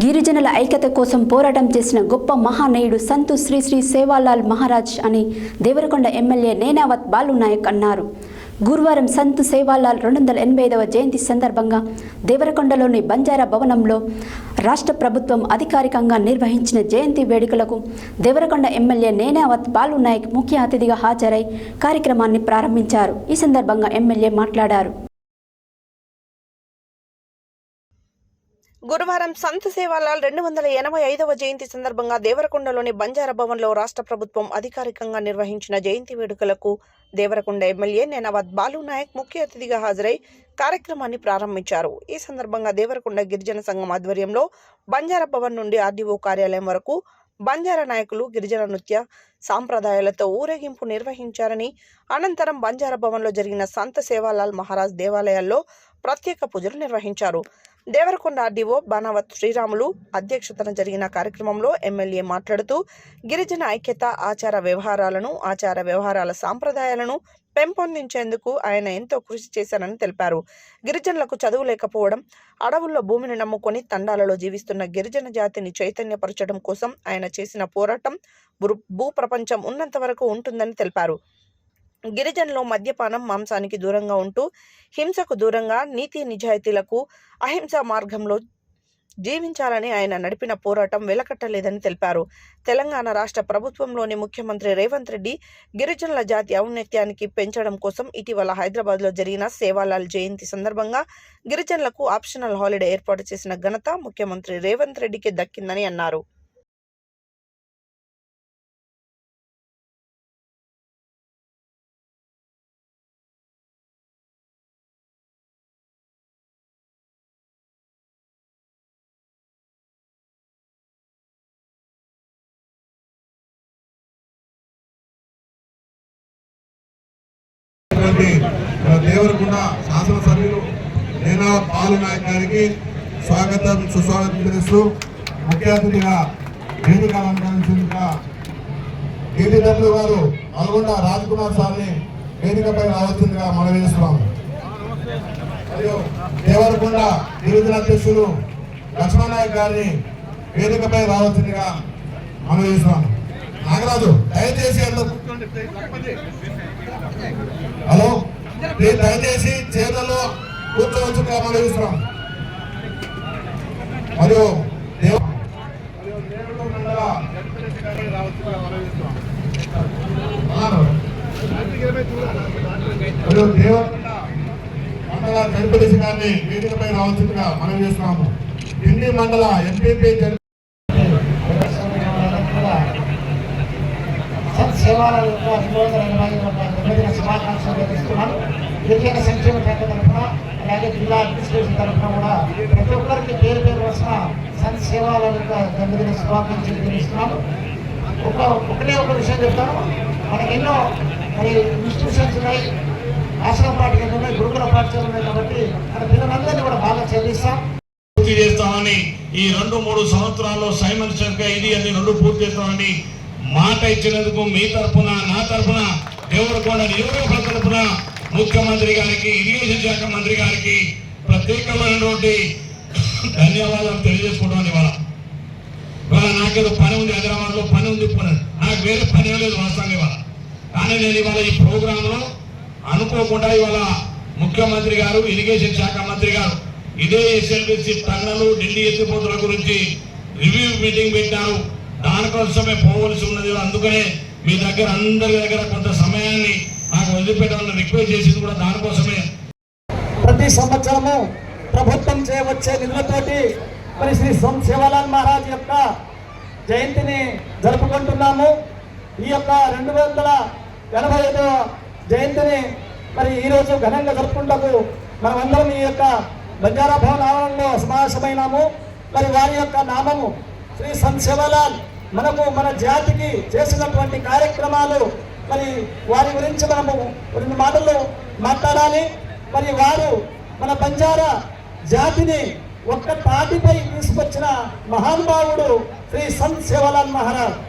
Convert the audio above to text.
గిరిజనుల ఐక్యత కోసం పోరాటం చేసిన గొప్ప మహానయుడు సంతు శ్రీ శ్రీ సేవాలాల్ మహారాజ్ అని దేవరకొండ ఎమ్మెల్యే నేనావత్ బాలు నాయక్ అన్నారు. గురువారం సంతు సేవాలాల్ రెండు వందల ఎనభై ఐదవ జయంతి సందర్భంగా దేవరకొండలోని బంజారా భవనంలో రాష్ట్ర ప్రభుత్వం అధికారికంగా నిర్వహించిన జయంతి వేడుకలకు దేవరకొండ ఎమ్మెల్యే నేనావత్ బాలు నాయక్ ముఖ్య అతిథిగా హాజరై కార్యక్రమాన్ని ప్రారంభించారు. ఈ సందర్భంగా ఎమ్మెల్యే మాట్లాడారు. గురువారం సంత సేవాలాల్ రెండు వందల ఎనభై ఐదవ జయంతి సందర్భంగా దేవరకొండలోని బంజారా భవన్లో రాష్ట్ర ప్రభుత్వం అధికారికంగా నిర్వహించిన జయంతి వేడుకలకు దేవరకొండ ఎమ్మెల్యే నేనవద్ బాలు నాయక్ ముఖ్య అతిథిగా హాజరై కార్యక్రమాన్ని ప్రారంభించారు. ఈ సందర్భంగా దేవరకొండ గిరిజన సంఘం ఆధ్వర్యంలో బంజారా భవన్ నుండి ఆర్డీఓ కార్యాలయం వరకు బంజారా నాయకులు గిరిజన నృత్య సాంప్రదాయాలతో ఊరేగింపు నిర్వహించారని అనంతరం బంజారా భవన్లో జరిగిన సంత సేవాలాల్ మహారాజ్ దేవాలయాల్లో ప్రత్యేక పూజలు నిర్వహించారు. దేవరకొండ ఆర్డీఓ బానావత్ శ్రీరాములు అధ్యక్షతన జరిగిన కార్యక్రమంలో ఎమ్మెల్యే మాట్లాడుతూ గిరిజన ఐక్యత ఆచార వ్యవహారాలను ఆచార వ్యవహారాల సాంప్రదాయాలను పెంపొందించేందుకు ఆయన ఎంతో కృషి చేశారని తెలిపారు. గిరిజనులకు చదువు లేకపోవడం అడవుల్లో భూమిని నమ్ముకొని తండాలలో జీవిస్తున్న గిరిజన జాతిని చైతన్యపరచడం కోసం ఆయన చేసిన పోరాటం భూ- ప్రపంచం ఉన్నంత వరకు ఉంటుందని తెలిపారు. గిరిజనులు మద్యపానం మాంసానికి దూరంగా ఉంటూ హింసకు దూరంగా నీతి నిజాయితీలకు అహింసా మార్గంలో జీవించాలని ఆయన నడిపిన పోరాటం వెలకట్టలేదని తెలిపారు. తెలంగాణ రాష్ట్ర ప్రభుత్వంలోని ముఖ్యమంత్రి రేవంత్ రెడ్డి గిరిజనుల జాతి ఔన్నత్యానికి పెంచడం కోసం ఇటీవల హైదరాబాద్లో జరిగిన సేవాలాల్ జయంతి సందర్భంగా గిరిజనులకు ఆప్షనల్ హాలిడే ఏర్పాటు చేసిన ఘనత ముఖ్యమంత్రి రేవంత్ రెడ్డికి దక్కిందని అన్నారు. ఉన్నటువంటి మన దేవరకొండ శాసనసభ్యులు నేనా పాలు నాయక్ గారికి స్వాగతం సుస్వాగతం తెలుస్తూ ముఖ్య అతిథిగా వేదిక అలంకరించిందిగా గిరిజనులు గారు నల్గొండ రాజ్ కుమార్ సార్ని వేదికపై రావాల్సిందిగా మనం వేస్తున్నాము మరియు దేవరకొండ గిరిజన అధ్యక్షులు లక్ష్మణ్ నాయక్ గారిని వేదికపై రావాల్సిందిగా మనం వేస్తున్నాము నాగరాజు దయచేసి హలో దయచేసి చేతుల్లో కూర్చోవచ్చు మనవిస్తున్నాం చూస్తున్నాం మరియు దేవ- మండల అన్నారు. మండల జడ్పీటీసీ గారిని వేదికపై రావాల్సిందిగా మనం చేస్తున్నాము ఢిల్లీ మండల ఎంపీపీ జడ్ సత్ సేవాల యొక్క వినోద శుభాకాంక్షలు అందిస్తున్నాను గిరిజన సంక్షేమ శాఖ తరఫున అలాగే జిల్లా అడ్మినిస్ట్రేషన్ తరఫున కూడా ప్రతి ఒక్కరికి పేరు పేరు వస్తున్న సన్ సేవాల యొక్క శుభాకాంక్షలు తెలియజేస్తున్నాను. ఒక ఒకటే ఒక విషయం చెప్తాను. మనకి ఎన్నో మరి ఇన్స్టిట్యూషన్స్ ఉన్నాయి. ఆశ్రమ పాఠశాలలు ఉన్నాయి గురుకుల పాఠశాలలు ఉన్నాయి కాబట్టి మన పిల్లలందరినీ కూడా బాగా చదివిస్తాం. పూర్తి చేస్తామని ఈ రెండు మూడు సంవత్సరాల్లో సైమన్ శంకర్ ఇది అని రెండు పూర్తి చేస్తామని మాట ఇచ్చినందుకు మీ తరపున నా తరపున దేవరకొండ నియోజకవర్గ తరపున ముఖ్యమంత్రి గారికి ఇరిగేషన్ శాఖ మంత్రి గారికి ప్రత్యేకమైనటువంటి ధన్యవాదాలు తెలియజేసుకుంటామని ఇవాళ. ఇవాళ నాకేదో పని ఉంది హైదరాబాద్లో పని ఉంది పని. నాకు వేరే పని లేదు వాస్తవం ఇవాళ. కానీ నేను ఇవాళ ఈ ప్రోగ్రామ్లో అనుకోకుండా ఇవాళ ముఖ్యమంత్రి గారు ఇరిగేషన్ శాఖ మంత్రి గారు ఇదే ఎస్ఎల్బిసి టన్నలు ఢిల్లీ ఎత్తిపోతుల గురించి రివ్యూ మీటింగ్ పెట్టారు దానికోసమే పోవలసి ఉన్నది. అందుకనే మీ దగ్గర అందరి దగ్గర కొంత సమయాన్ని నాకు వదిలిపెట్టాలని రిక్వెస్ట్ చేసింది కూడా దానికోసమే. ప్రతి సంవత్సరము ప్రభుత్వం చేయవచ్చే నిధులతోటి మరి శ్రీ సోమ్ శివలాల్ మహారాజ్ యొక్క జయంతిని జరుపుకుంటున్నాము. ఈ యొక్క రెండు వందల ఎనభై ఐదవ జయంతిని మరి ఈరోజు ఘనంగా జరుపుకుంటకు మనమందరం ఈ యొక్క బంజారా భవన్ ఆవరణలో సమావేశమైనాము. మరి వారి యొక్క నామము శ్రీ సంత్ మనకు మన జాతికి చేసినటువంటి కార్యక్రమాలు మరి వారి గురించి మనము రెండు మాటలు మాట్లాడాలి. మరి వారు మన బంజారా జాతిని ఒక్క తాటిపై తీసుకొచ్చిన మహానుభావుడు శ్రీ సంత్ సేవలాల్ మహారాజ్.